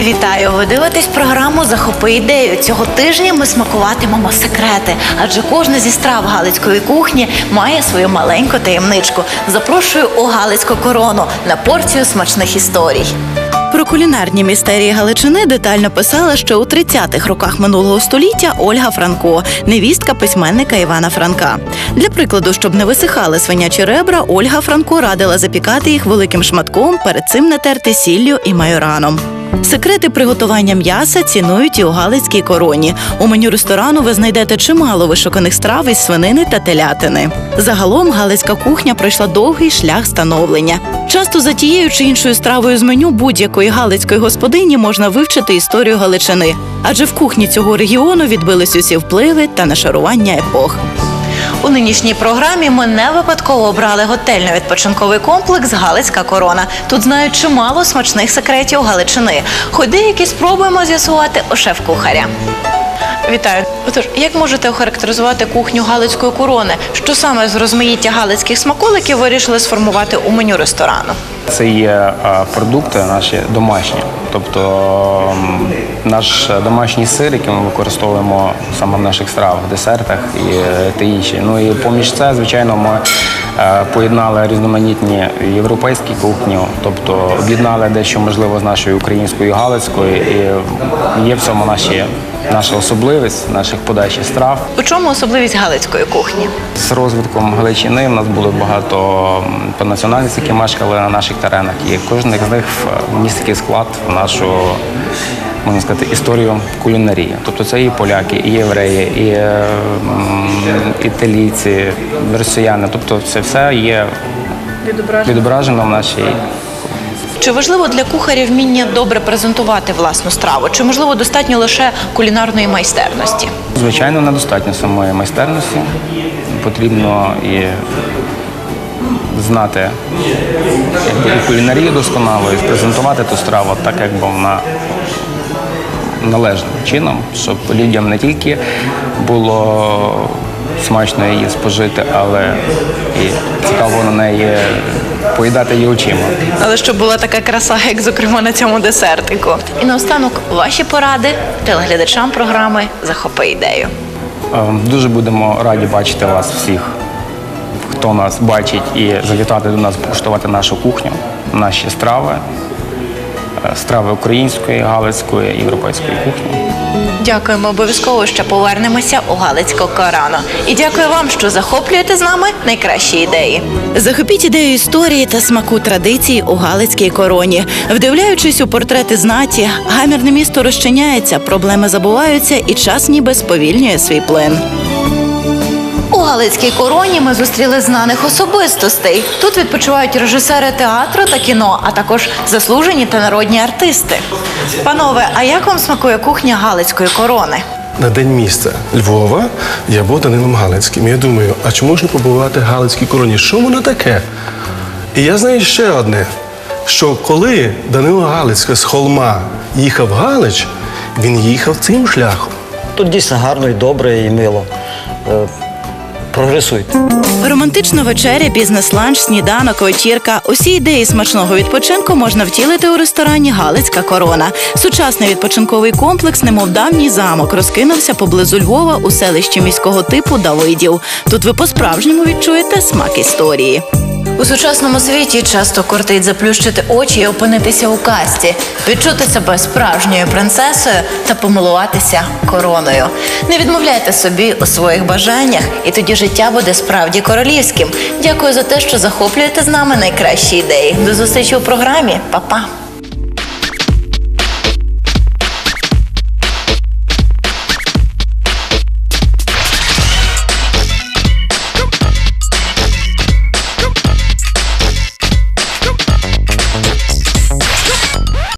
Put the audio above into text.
Вітаю! Ви дивитесь програму Захопи ідею. Цього тижня ми смакуватимемо секрети, адже кожна зі страв галицької кухні має свою маленьку таємничку. Запрошую у Галицьку корону на порцію смачних історій. Про кулінарні містерії Галичини детально писала ще у 30-х роках минулого століття Ольга Франко, невістка письменника Івана Франка. Для прикладу, щоб не висихали свинячі ребра, Ольга Франко радила запікати їх великим шматком, перед цим натерти сіллю і майораном. Секрети приготування м'яса цінують і у Галицькій короні. У меню ресторану ви знайдете чимало вишуканих страв із свинини та телятини. Загалом галицька кухня пройшла довгий шлях становлення. Часто за тією чи іншою стравою з меню будь-якої галицької господині можна вивчити історію Галичини, адже в кухні цього регіону відбились усі впливи та нашарування епох. У нинішній програмі ми не випадково обрали готельно-відпочинковий комплекс Галицька корона. Тут знають чимало смачних секретів Галичини. Хоч деякі спробуємо з'ясувати у шеф-кухаря. Вітаю. Отож, як можете охарактеризувати кухню Галицької корони? Що саме з розмаїття галицьких смаколиків вирішили сформувати у меню ресторану? Це є е, продукти наші домашні, тобто наш домашній сир, який ми використовуємо саме в наших стравах, десертах і е, та інші. Ну і поміж це, звичайно, ми е, поєднали різноманітні європейські кухні, тобто об'єднали дещо можливо з нашою українською галицькою, і є в цьому наші. Наша особливість наших подачі страв У чому особливість галицької кухні? з розвитком Галичини в нас було багато національності, які мешкали на наших теренах, і кожен з них вніс такий склад в нашу можна сказати історію кулінарії. Тобто це і поляки, і євреї, і е, італійці, росіяни. Тобто це все є відображено в нашій Чи важливо для кухаря вміння добре презентувати власну страву? Чи можливо достатньо лише кулінарної майстерності? Звичайно, недостатньо самої майстерності. Потрібно і знати якби, і кулінарію досконало, і презентувати ту страву так, якби вона належним чином, щоб людям не тільки було смачно її спожити, але і цікаво на неї поїдати її очима. Але щоб була така краса, як зокрема на цьому десертику. І наостанок ваші поради телеглядачам програми Захопи ідею. Е, Дуже будемо раді бачити вас всіх, хто нас бачить, і завітати до нас покуштувати нашу кухню, наші страви, страви української, галицької, європейської кухні. Дякуємо обов'язково, що повернемося у Галицьку корану. І дякую вам, що захоплюєте з нами найкращі ідеї. Захопіть ідею історії та смаку традицій у Галицькій короні. Вдивляючись у портрети знаті, гамірне місто розчиняється, проблеми забуваються, і час ніби сповільнює свій плин. Галицькій короні ми зустріли знаних особистостей. Тут відпочивають режисери театру та кіно, а також заслужені та народні артисти. Панове, а як вам смакує кухня Галицької корони? На день міста Львова я був Данилом Галицьким. Я думаю, а чи можна побувати в Галицькій короні? Що воно таке? І я знаю ще одне: що коли Данило Галицька з холма їхав в Галич, він їхав цим шляхом. Тут дійсно гарно і добре, і мило. Прогресуйте. Романтична вечеря, бізнес-ланч, сніданок, вечірка. Усі ідеї смачного відпочинку можна втілити у ресторані Галицька корона. Сучасний відпочинковий комплекс, немов давній замок, розкинувся поблизу Львова у селищі міського типу Давидів. Тут ви по-справжньому відчуєте смак історії. У сучасному світі часто кортить заплющити очі і опинитися у касті, відчути себе справжньою принцесою та помилуватися короною. Не відмовляйте собі у своїх бажаннях, і тоді життя буде справді королівським. Дякую за те, що захоплюєте з нами найкращі ідеї. До зустрічі у програмі. Па-па!